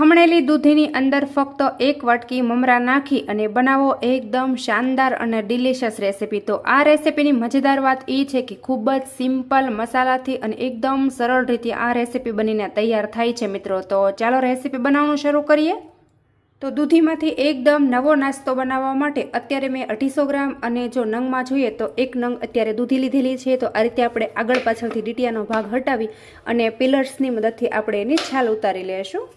ખમણેલી દૂધીની અંદર ફક્ત એક વાટકી મમરા નાખી અને બનાવો એકદમ શાનદાર અને ડિલિશિયસ રેસીપી તો આ રેસીપીની મજેદાર વાત એ છે કે ખૂબ જ સિમ્પલ મસાલાથી અને એકદમ સરળ રીતે આ રેસીપી બનીને તૈયાર થાય છે મિત્રો. તો ચાલો રેસીપી બનાવવાનું શરૂ કરીએ. તો દૂધીમાંથી એકદમ નવો નાસ્તો બનાવવા માટે અત્યારે મેં અઢીસો ગ્રામ અને જો નંગમાં જોઈએ તો એક નંગ અત્યારે દૂધી લીધેલી છે. તો આ રીતે આપણે આગળ પાછળથી ડીટીયાનો ભાગ હટાવી અને પિલર્સની મદદથી આપણે એની છાલ ઉતારી લઈશું.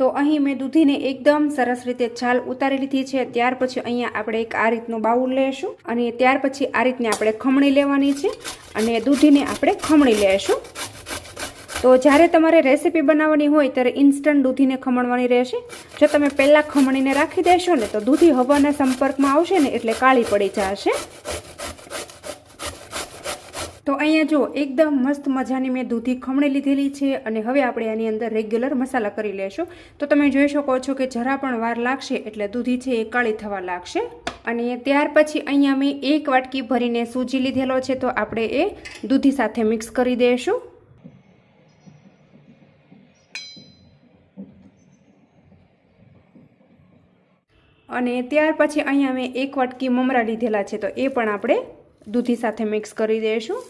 તો અહીં મેં દૂધીને એકદમ સરસ રીતે છાલ ઉતારી લીધી છે. ત્યાર પછી અહીંયા આપણે એક આ રીતનું બાઉલ લેશું અને ત્યાર પછી આ રીતને આપણે ખમણી લેવાની છે અને દૂધીને આપણે ખમણી લેશું. તો જ્યારે તમારે રેસીપી બનાવવાની હોય ત્યારે ઇન્સ્ટન્ટ દૂધીને ખમણવાની રહેશે. જો તમે પહેલાં ખમણીને રાખી દેશો ને તો દૂધી હવાના સંપર્કમાં આવશે ને એટલે કાળી પડી જશે. તો અહીંયા જો એકદમ મસ્ત મજાની મેં દૂધી ખમણી લીધેલી છે અને હવે આપણે આની અંદર રેગ્યુલર મસાલા કરી લેશું. તો તમે જોઈ શકો છો કે જરા પણ વાર લાગશે એટલે દૂધી છે એ કાળી થવા લાગશે. અને ત્યાર પછી અહીંયા મેં એક વાટકી ભરીને સૂજી લીધેલો છે તો આપણે એ દૂધી સાથે મિક્સ કરી દઈશું અને ત્યાર પછી અહીંયા મેં એક વાટકી મમરા લીધેલા છે તો એ પણ આપણે દૂધી સાથે મિક્સ કરી દઈશું.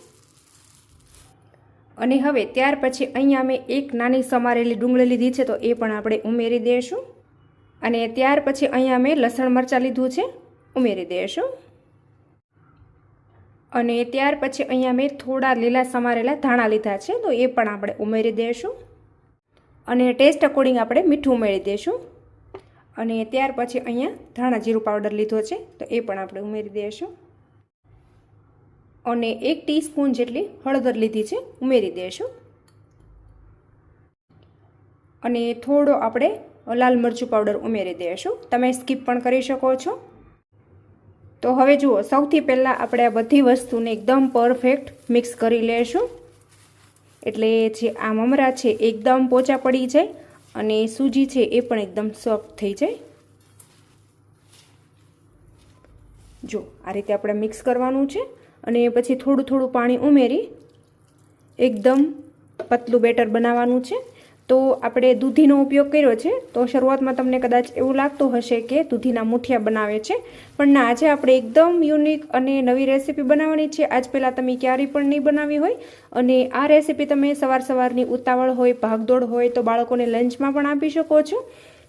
અને હવે ત્યાર પછી અહીંયા મેં એક નાની સમારેલી ડુંગળી લીધી છે, તો એ પણ આપણે ઉમેરી દઈશું. અને ત્યાર પછી અહીંયા મેં લસણ મરચાં લીધું છે, ઉમેરી દઈશું. અને ત્યાર પછી અહીંયા મેં થોડા લીલા સમારેલા ધાણા લીધા છે, તો એ પણ આપણે ઉમેરી દઈશું. અને ટેસ્ટ અકોર્ડિંગ આપણે મીઠું ઉમેરી દઈશું. અને ત્યાર પછી અહીંયા ધાણા જીરું પાવડર લીધો છે, તો એ પણ આપણે ઉમેરી દઈશું. અને એક ટીસ્પૂન જેટલી હળદર લીધી છે, ઉમેરી દઈશું અને થોડો આપણે લાલ મરચું પાવડર ઉમેરી દઈશું તમે સ્કીપ પણ કરી શકો છો. તો હવે જુઓ, સૌથી પહેલાં આપણે આ બધી વસ્તુને એકદમ પરફેક્ટ મિક્સ કરી લેશું. એટલે જે આ મમરા છે એકદમ પોચા પડી જાય અને સૂજી છે, એ પણ એકદમ સોફ્ટ થઈ જાય. જો, આ રીતે આપણે મિક્સ કરવાનું છે. અને પછી થોડું થોડું પાણી ઉમેરી એકદમ પતલું બેટર બનાવવાનું છે. તો આપણે દૂધીનો ઉપયોગ કર્યો છે. તો શરૂઆતમાં તમને કદાચ એવું લાગતું હશે કે દૂધીના મુઠિયા બનાવે છે. પણ ના, આજે આપણે એકદમ યુનિક અને નવી રેસીપી બનાવવાની છે. આજ પહેલાં તમે ક્યારેય પણ નહીં બનાવી હોય. અને આ રેસીપી તમે સવાર સવારની ઉતાવળ હોય, ભાગદોડ હોય, તો બાળકોને લંચમાં પણ આપી શકો છો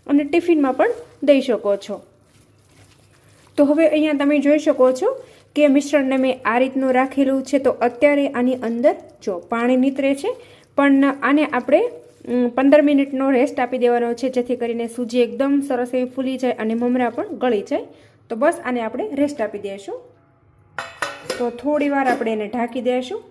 અને ટિફિનમાં પણ દઈ શકો છો. તો હવે અહીંયા તમે જોઈ શકો છો કે મિશ્રણને મેં આ રીતનું રાખેલું છે, તો અત્યારે આની અંદર જો પાણી નીતરે છે, પણ આને આપણે પંદર મિનિટનો રેસ્ટ આપી દેવાનો છે, જેથી કરીને સૂજી એકદમ સરસ એવી ફૂલી જાય અને મમરા પણ ગળી જાય. તો બસ આને આપણે રેસ્ટ આપી દઈશું તો થોડી વાર આપણે એને ઢાંકી દઈશું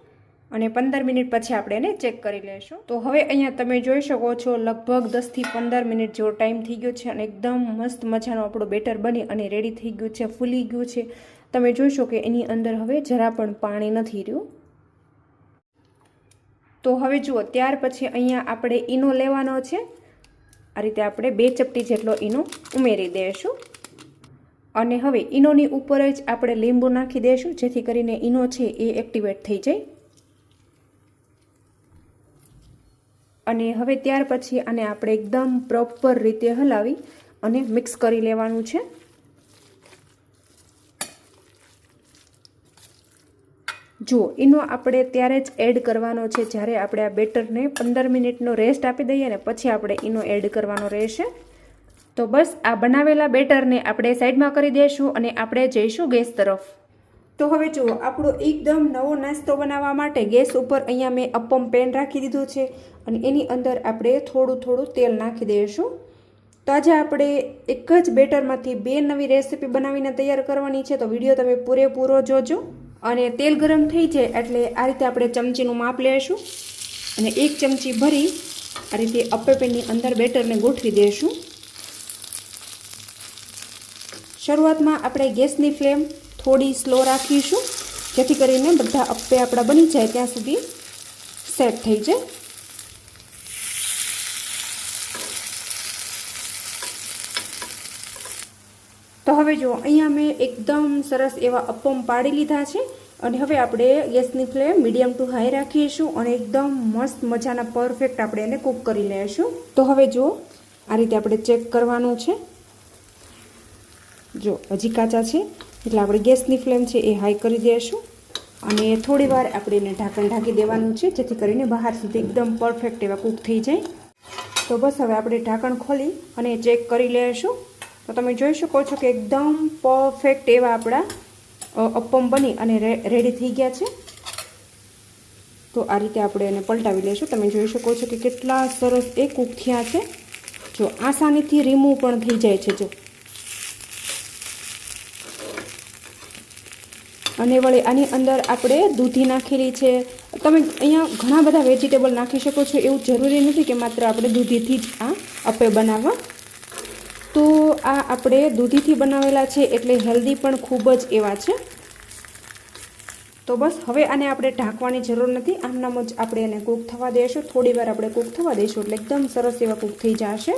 અને પંદર મિનિટ પછી આપણે એને ચેક કરી લઈશું તો હવે અહીંયા તમે જોઈ શકો છો, લગભગ દસથી પંદર મિનિટ જેવો ટાઈમ થઈ ગયો છે અને એકદમ મસ્ત મજાનું આપણું બેટર બની અને રેડી થઈ ગયું છે, ફૂલી ગયું છે. તમે જોઈશો કે એની અંદર હવે જરા પણ પાણી નથી રહ્યું. તો હવે જુઓ, ત્યાર પછી અહીંયા આપણે ઈનો લેવાનો છે. આ રીતે આપણે બે ચપટી જેટલો ઈનો ઉમેરી દઈશું અને હવે ઈનોની ઉપર જ આપણે લીંબુ નાખી દઈશું જેથી કરીને ઈનો છે એ એક્ટિવેટ થઈ જાય. અને હવે ત્યાર પછી આને આપણે એકદમ પ્રોપર રીતે હલાવી અને મિક્સ કરી લેવાનું છે. જુઓ એનો આપણે ત્યારે જ એડ કરવાનો છે, જ્યારે આપણે આ બેટરને પંદર મિનિટનો રેસ્ટ આપી દઈએ ને પછી આપણે એનો એડ કરવાનો રહેશે. તો બસ, આ બનાવેલા બેટરને આપણે સાઈડમાં કરી દઈશું અને આપણે જઈશું ગેસ તરફ. તો હવે જુઓ, આપણો એકદમ નવો નાસ્તો બનાવવા માટે ગેસ ઉપર અહીંયા મેં અપમ પેન રાખી દીધું છે અને એની અંદર આપણે થોડું થોડું તેલ નાખી દઈશું. તો આજે આપણે એક જ બેટરમાંથી બે નવી રેસીપી બનાવીને તૈયાર કરવાની છે, તો વીડિયો તમે પૂરેપૂરો જોજો. અને તેલ ગરમ થઈ જાય એટલે આ રીતે આપણે ચમચીનું માપ લઈશું અને એક ચમચી ભરી આ રીતે અપ્પે પેનની અંદર બેટરને ગોઠવી દઈશું. શરૂઆતમાં આપણે ગેસની ફ્લેમ થોડી સ્લો રાખીશું, જેથી કરીને બધા અપ્પે આપણા બની જાય ત્યાં સુધી સેટ થઈ જાય. તો હવે જો, અહીંયા મેં એકદમ સરસ એવા અપમ પાડી લીધા છે, અને હવે આપણે ગેસની ફ્લેમ મીડિયમ ટુ હાઈ રાખીશું અને એકદમ મસ્ત મજાના પરફેક્ટ આપણે એને કૂક કરી લઈશું તો હવે જો, આ રીતે આપણે ચેક કરવાનું છે. જો, હજી કાચા છે. એટલે આપણે ગેસની ફ્લેમ છે એ હાઈ કરી દઈશું અને થોડી વાર આપણે એને ઢાંકણ ઢાંકી દેવાનું છે, જેથી કરીને બહાર સુધી એકદમ પરફેક્ટ એવા કૂક થઈ જાય. તો બસ હવે આપણે ઢાંકણ ખોલી અને ચેક કરી લઈશું તો તમે જોઈ શકો છો કે એકદમ પરફેક્ટ એવા આપણા અપમ બની અને રેડી થઈ ગયા છે. તો આ રીતે આપણે એને પલટાવી લઈશું તમે જોઈ શકો છો કે કેટલા સરસ એ કૂક થયા છે. જો આસાનીથી રિમૂવ પણ થઈ જાય છે, જો. અને વળી આની અંદર આપણે દૂધી નાખેલી છે. તમે અહીંયા ઘણા બધા વેજીટેબલ નાખી શકો છો. એવું જરૂરી નથી કે માત્ર આપણે દૂધીથી જ આ અપે બનાવવા. તો આ આપણે દૂધીથી બનાવેલા છે એટલે હેલ્ધી પણ ખૂબ જ એવા છે. તો બસ હવે આને આપણે ઢાંકવાની જરૂર નથી. આમનામ જ આપણે એને કૂક થવા દઈશું થોડી વાર આપણે કૂક થવા દઈશું એટલે એકદમ સરસ એવા કૂક થઈ જશે.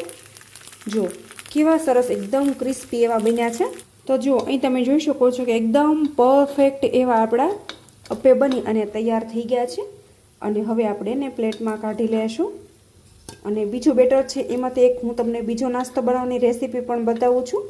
જો કેવા સરસ, એકદમ ક્રિસ્પી એવા બન્યા છે. તો જુઓ, અહીં તમે જોઈ શકો છો કે એકદમ પરફેક્ટ એવા આપણા અપે બની અને તૈયાર થઈ ગયા છે. અને હવે આપણે એને પ્લેટમાં કાઢી લઈશું અને બીજું બેટર છે એમાંથી એક હું તમને બીજો નાસ્તો બનાવવાની રેસીપી પણ બતાવું છું.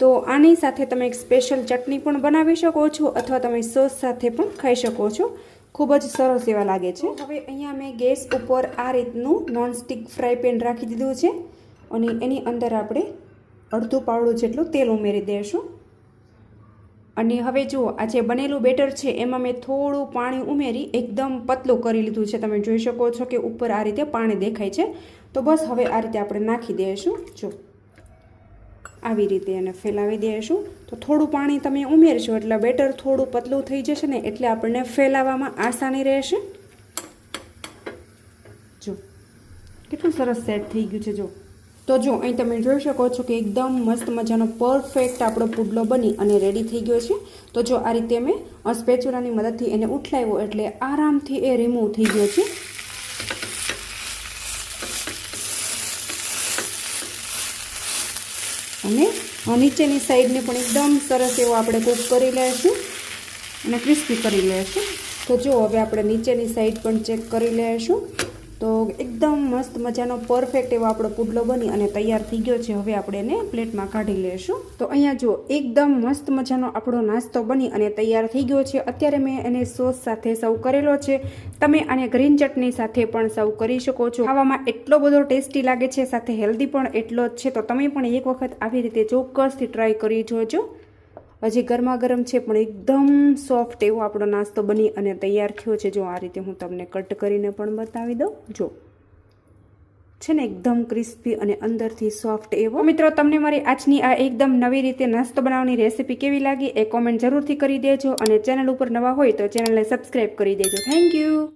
તો આની સાથે તમે એક સ્પેશિયલ ચટણી પણ બનાવી શકો છો અથવા તમે સોસ સાથે પણ ખાઈ શકો છો. ખૂબ જ સરસ એવા લાગે છે. હવે અહીંયા મેં ગેસ ઉપર આ રીતનું નોનસ્ટિક ફ્રાય પેન રાખી દીધું છે. અને એની અંદર આપણે અડધું પાવડું જેટલું તેલ ઉમેરી દઈશું અને હવે જુઓ, આ જે બનેલું બેટર છે, એમાં મેં થોડું પાણી ઉમેરી એકદમ પતલું કરી લીધું છે. તમે જોઈ શકો છો કે ઉપર આ રીતે પાણી દેખાય છે. તો બસ હવે આ રીતે આપણે નાખી દઈશું જો, આવી રીતે એને ફેલાવી દઈશું તો થોડું પાણી તમે ઉમેરશો એટલે બેટર થોડું પતલું થઈ જશે ને એટલે આપણને ફેલાવવામાં આસાની રહેશે. જો, કેટલું સરસ સેટ થઈ ગયું છે, જો. તો જો અહીં તમે જોઈ શકો છો કે એકદમ મસ્ત મજાનો પરફેક્ટ આપણો પુડલો બની અને રેડી થઈ ગયો છે. તો જો આ રીતે મેં સ્પેચ્યુલાની મદદથી એને ઉઠલાવ્યો એટલે આરામથી એ રિમૂવ થઈ ગયો છે. અને નીચેની સાઈડને પણ એકદમ સરસ એવો આપણે કૂક કરી લઈશું અને ક્રિસ્પી કરી લઈશું. તો જો હવે આપણે નીચેની સાઈડ પણ ચેક કરી લઈશું. તો એકદમ મસ્ત મજાનો પરફેક્ટ એવો આપણો પુડલો બની અને તૈયાર થઈ ગયો છે. હવે આપણે એને પ્લેટમાં કાઢી લેશું. તો અહીંયા જો એકદમ મસ્ત મજાનો આપણો નાસ્તો બની અને તૈયાર થઈ ગયો છે. અત્યારે મેં એને સોસ સાથે સર્વ કરેલો છે. તમે આને ગ્રીન ચટણી સાથે પણ સર્વ કરી શકો છો. ખાવામાં એટલો બધો ટેસ્ટી લાગે છે, સાથે હેલ્ધી પણ એટલો જ છે. તો તમે પણ એક વખત આવી રીતે ચોક્કસથી ટ્રાય કરી જોજો. હજી ગરમા ગરમ છે, પણ એકદમ સોફ્ટ એવો આપણો નાસ્તો બની અને તૈયાર થયો છે. જો આ રીતે હું તમને કટ કરીને પણ બતાવી દઉં. જો. છે ને એકદમ ક્રિસ્પી અને અંદરથી સોફ્ટ એવો. મિત્રો, તમને મારી આજની આ એકદમ નવી રીતે નાસ્તો બનાવવાની રેસીપી કેવી લાગી એ કોમેન્ટ જરૂરથી કરી દેજો અને ચેનલ ઉપર નવા હોય તો ચેનલને સબસ્ક્રાઈબ કરી દેજો. Thank you